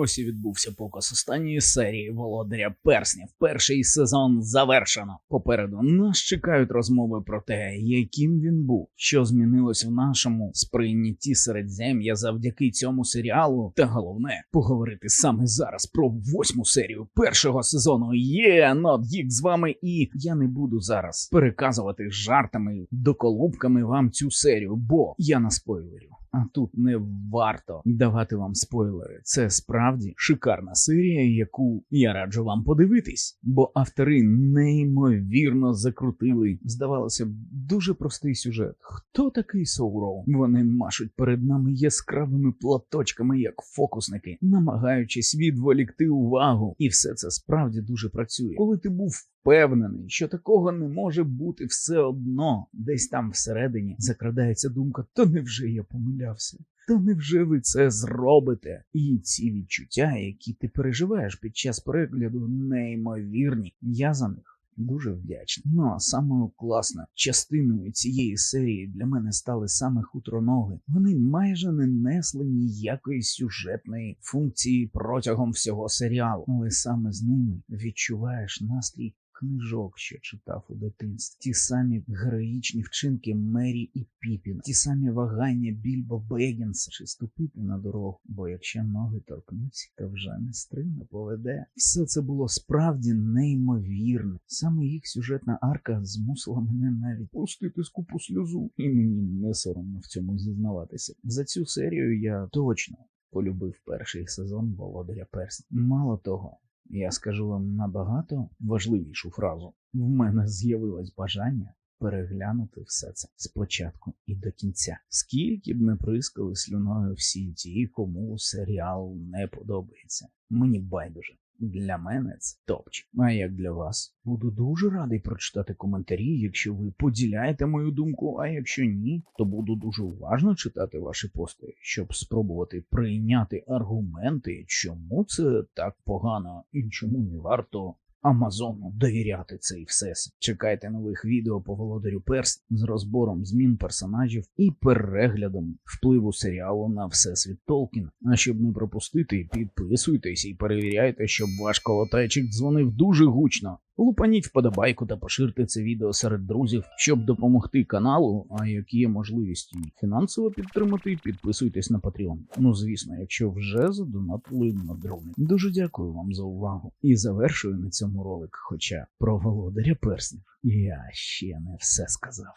Ось і відбувся показ останньої серії Володаря Перснів. Перший сезон завершено. Попереду нас чекають розмови про те, яким він був, що змінилось в нашому сприйнятті середзем'я завдяки цьому серіалу. Та головне поговорити саме зараз про восьму серію першого сезону. Є Geek з вами, і я не буду зараз переказувати жартами, доколубками вам цю серію, бо я на спойлерю. А тут не варто давати вам спойлери. Це справді шикарна серія, яку я раджу вам подивитись, бо автори неймовірно закрутили. Здавалося б, дуже простий сюжет. Хто такий Саурон? Вони машуть перед нами яскравими платочками, як фокусники, намагаючись відволікти увагу. І все це справді дуже працює. Коли ти був впевнений, що такого не може бути все одно, десь там всередині закрадається думка, то невже я помилявся? Та невже ви це зробите? І ці відчуття, які ти переживаєш під час перегляду, неймовірні. Я за них. Дуже вдячний. Ну а самою класною частиною цієї серії для мене стали саме хутроноги. Вони майже не несли ніякої сюжетної функції протягом всього серіалу, але саме з ними відчуваєш настрій книжок, що читав у дитинстві, ті самі героїчні вчинки Мері і Піпіна, ті самі вагання Більбо Бегінса, чи ступити на дорогу, бо якщо ноги торкнуться, то вже не стримно поведе. Все це було справді неймовірне. Саме їх сюжетна арка змусила мене навіть пустити скупу сльозу, і мені не соромно в цьому зізнаватися. За цю серію я точно полюбив перший сезон Володаря Персня. Мало того. Я скажу вам набагато важливішу фразу. В мене з'явилось бажання переглянути все це спочатку і до кінця. Скільки б не прискали слюною всі ті, кому серіал не подобається. Мені байдуже. Для мене це топчик. А як для вас? Буду дуже радий прочитати коментарі, якщо ви поділяєте мою думку. А якщо ні, то буду дуже уважно читати ваші пости, щоб спробувати прийняти аргументи, чому це так погано і чому не варто Амазону довіряти цей всесвіт. Чекайте нових відео по володарю перст з розбором змін персонажів і переглядом впливу серіалу на всесвіт Толкін. А щоб не пропустити, підписуйтесь і перевіряйте, щоб ваш колотайчик дзвонив дуже гучно. Лупаніть вподобайку та поширте це відео серед друзів, щоб допомогти каналу. А які є можливості фінансово підтримати, підписуйтесь на Patreon. Ну звісно, якщо вже задонатили на дрони. Дуже дякую вам за увагу. І завершую на цьому ролик. Хоча про володаря перснів я ще не все сказав.